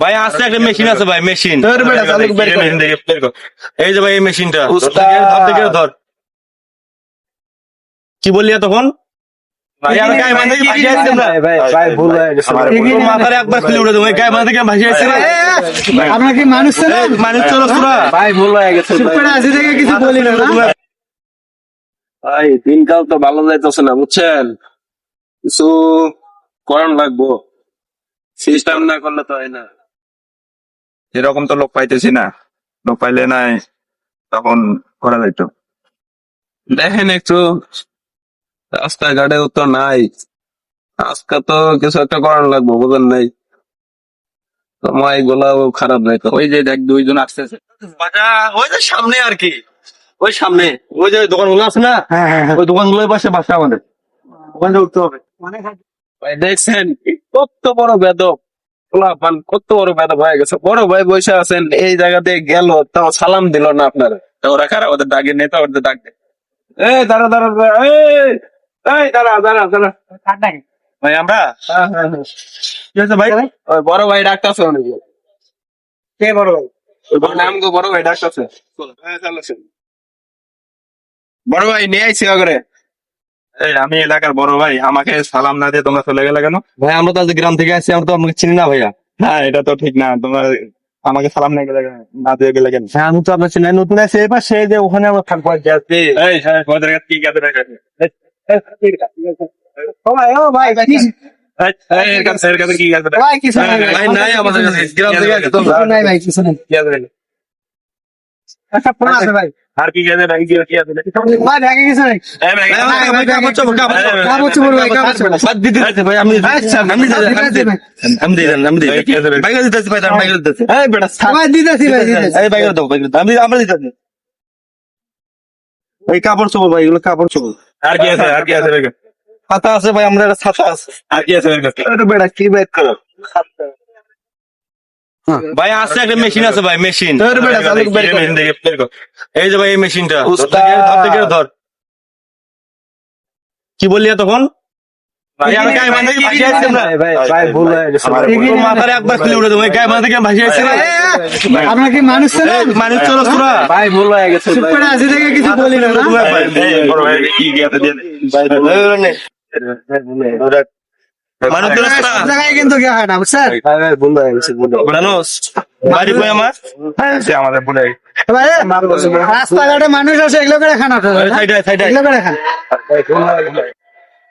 ভাই আস্তে একটা মেশিন আছে ভাই মেশিন এই যে ভাই এই মেশিনটা ধর থেকে, ধর কি বললি তখন আমরা। হয়ে কি মানুষ মানুষ চলো ভাই ভুল হয়ে গেছে কিছু বলি না। ভাই দিনকাল তো ভালো যাইতেছে না বুঝছেন? কিছু করণ লাগবো। সিস্টেম না করলে তো হয় না। এরকম তো লোক পাইতেছি না। লোক পাইলে নাই তখন করা যাইত। দেখেন একটু রাস্তাঘাটে তো নাই। আজকে তো কিছু একটা করার লাগবো বুঝেন নাই। গুলাও খারাপ নাই তো। ওই যে দেখ দুইজন আসতেছে বাজা ওই যে সামনে আর কি। ওই সামনে। ওই যে দোকানগুলো আছে না হ্যাঁ হ্যাঁ ওই দোকানগুলোর পাশে বাসা আমাদের। ওখানে উঠতে হবে। ভাই দেখছেন? কত বড় বেদব। পোলাপান কত বড় বেদব হয়ে গেছে। বড় ভাই বসে আছেন এই জায়গাতে গেল তাও সালাম দিল না আপনারা। ওরা খারাপ ওদের ডাকে নেতা ওদের ডাক দে এই দাঁড়া দাঁড়া এই দাঁড়া দাঁড়া দাঁড়া। ভাই আমরা? হ্যাঁ, হ্যাঁ, হ্যাঁ। কি হয়েছে ভাই? ওই বড় ভাই ডাকতেছে অনেক। কে বড় ভাই? নাম গো বড় ভাই ডাকতেছে। হ্যাঁ বড় ভাই নিয়ে আইছি আগরে। এই আমি এলাকার বড় ভাই আমাকে সালাম না দিয়ে তোমরা চলে গেলে কেন? ভাই আমরা তো আজ গ্রাম থেকে আসছি আমরা তো আপনাকে চিনি না ভাইয়া। হ্যাঁ এটা তো ঠিক না তোমরা আমাকে সালাম না গেলে না দিয়ে গেলে কেন? হ্যাঁ আমি তো আপনার চিনি নতুন আছে এবার সে যে ওখানে আমরা থাকব কি এই হ্যাঁ তোমাদের কাছে কি কাজে রাখা ও ভাই ও ভাই এর কাছে এর কাছে কি কাজে রাখা ভাই কিছু নাই ভাই নাই আমাদের কাছে গ্রাম থেকে আসছি নাই ভাই কিছু নাই? একটা ফোন আছে ভাই আর কি কি কাপড় চোপড়, কাপড় চোপড়। কাপড় চোপড় ভাই, কাপড় চোপড়। বাদ দিতে দিতে ভাই আমি আচ্ছা, আমি দিতে দিতে আমি দিতে দিতে আমি দিতে আমি দিতে আছে ভাই? ভাই দাঁড়ান, বাইরে এই বেটা ভাই দিতেছি ভাই দিতেছি এই বাইরে দাও বাইরে আমি আমরা এই কাপড় চোপড় ভাই এগুলো কাপড় চোপড় আর কি আছে আর কি আছে ভাই? ছাতা আছে ভাই আমরা ছাতা আছে আর কি আছে ভাই? বেটা কি করো ভাই আস্তে একটা মেশিন আছে ভাই মেশিন ধর বেটা, চালু বের কর। মেশিন থেকে এই যে ভাই এই মেশিনটা ধর ধর থেকে ধর কি বললি তখন হয়ে আপনার কি মানুষ মানুষ চলো ভাই ভুল হয়ে গেছে কিছু বলি না কিন্তু হয় না বুঝছেন? বাড়ি আমার? আমাদের বলে রাস্তাঘাটে মানুষ আছে এগুলো করে খান এগুলো করে খান।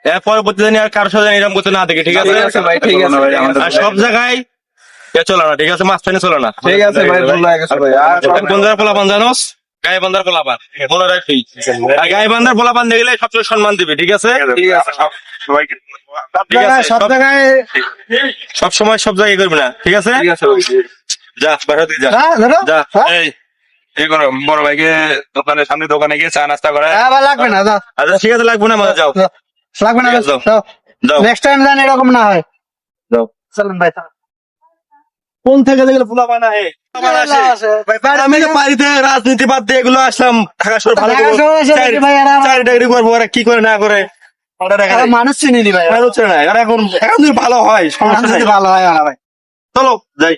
এর পরবর্তী জানি আর কারোর সাথে এরকম করতে না দেখে ঠিক আছে? ভাই ঠিক আছে। ভাই, আর সব জায়গায় এ চলো না ঠিক আছে? মাঝখানে চলো না। ঠিক আছে ভাই পোলাপান জানোস? গায়ে বান্ধার পোলাপান মনে রাখবি আর পোলাপান দেখলে সবচেয়ে সম্মান দিবি ঠিক আছে? ঠিক আছে। সব- ঠিক আছে। সব সব- জায়গায় সব সময় সব জায়গায় করবি না ঠিক আছে? যা বাইরে যা। হ্যাঁ যা হ্যাঁ? এই। এই করো বড় ভাইকে দোকানের সামনে দোকানে গিয়ে চা নাস্তা করে। হ্যাঁ লাগবে না যাও। আচ্ছা ঠিক আছে লাগবো না যাও। লাগবে না যাও। যাও। নেক্সট টাইম যেন এরকম না হয়। যাও। চলেন ভাই কোন থেকে দেখলে পোলাপান আহে আমি বাড়িতে রাজনীতি বাদ দিয়ে এগুলো আসলাম। ঢাকা শহর ভালো করব ওরা কি করে না করে। মানুষ চিনি ভাই না। এখন এখন যদি ভালো হয় সমস্যা মানুষ ভালো হয় ভাই। চলো যাই।